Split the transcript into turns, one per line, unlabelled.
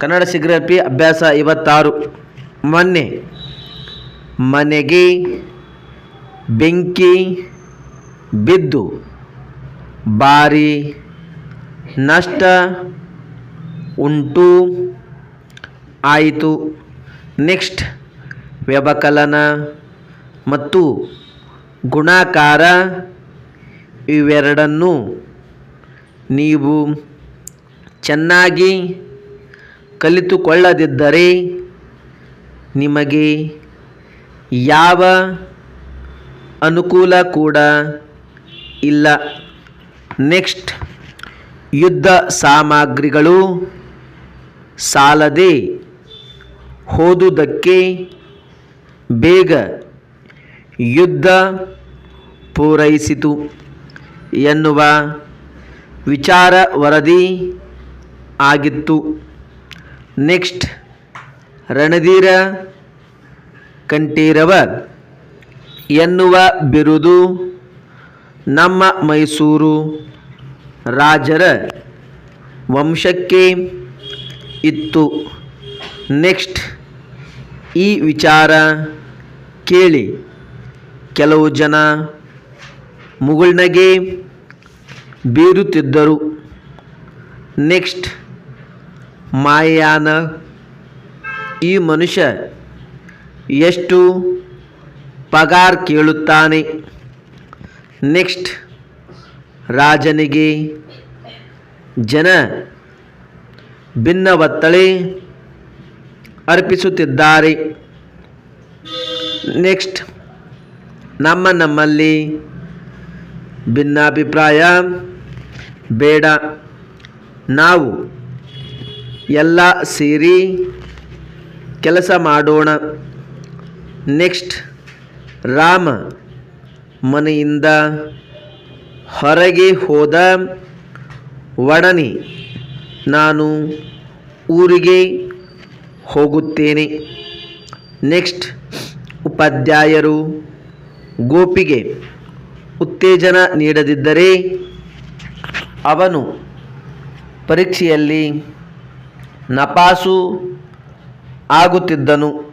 ಕನ್ನಡ ಸಿಗ್ರಪಿ ಅಭ್ಯಾಸ ಐವತ್ತಾರು. ಮೊನ್ನೆ ಮನೆಗೆ ಬೆಂಕಿ ಬಿದ್ದು ಭಾರಿ ನಷ್ಟ ಉಂಟು ಆಯಿತು. ನೆಕ್ಸ್ಟ್ ವ್ಯವಕಲನ ಮತ್ತು ಗುಣಾಕಾರ ಇವೆರಡನ್ನು ನೀವು ಚೆನ್ನಾಗಿ ಕಲಿತುಕೊಳ್ಳದಿದ್ದರೆ ನಿಮಗೆ ಯಾವ ಅನುಕೂಲ ಕೂಡ ಇಲ್ಲ. ನೆಕ್ಸ್ಟ್, ಯುದ್ಧ ಸಾಮಗ್ರಿಗಳು ಸಾಲದೆ ಹೋದುದಕ್ಕೆ ಬೇಗ ಯುದ್ಧ ಪೂರೈಸಿತು ಎನ್ನುವ ವಿಚಾರ ವರದಿ ಆಗಿತ್ತು. ನೆಕ್ಸ್ಟ್ ರಣಧೀರ ಕಂಠೀರವ ಎನ್ನುವ ಬಿರುದು ನಮ್ಮ ಮೈಸೂರು ರಾಜರ ವಂಶಕ್ಕೆ ಇತ್ತು. ನೆಕ್ಸ್ಟ್ ಈ ವಿಚಾರ ಕೇಳಿ ಕೆಲವು ಜನ ಮುಗುಳ್ನಗೆ ಬೀರುತ್ತಿದ್ದರು. ನೆಕ್ಸ್ಟ್ ಮಾಯಾನ. ಈ ಮನುಷ್ಯ ಎಷ್ಟು ಪಗಾರ್ ಕೇಳುತ್ತಾನೆ. ನೆಕ್ಸ್ಟ್ ರಾಜನಿಗೆ ಜನ ಭಿನ್ನವತ್ತಳೆ ಅರ್ಪಿಸುತ್ತಿದ್ದಾರೆ. ನೆಕ್ಸ್ಟ್ ನಮ್ಮ ನಮ್ಮಲ್ಲಿ ಭಿನ್ನಾಭಿಪ್ರಾಯ ಬೇಡ. ನಾವು ಎಲ್ಲ ಸೇರಿ ಕೆಲಸ ಮಾಡೋಣ. ನೆಕ್ಸ್ಟ್ ರಾಮ ಮನೆಯಿಂದ ಹೊರಗೆ ಹೋದ ಒಡನೆ ನಾನು ಊರಿಗೆ ಹೋಗುತ್ತೇನೆ. ನೆಕ್ಸ್ಟ್ ಉಪಾಧ್ಯಾಯರು ಗೋಪಿಗೆ ಉತ್ತೇಜನ ನೀಡದಿದ್ದರೆ ಅವನು ಪರೀಕ್ಷೆಯಲ್ಲಿ ನಪಾಸು ಆಗುತ್ತಿದ್ದನು.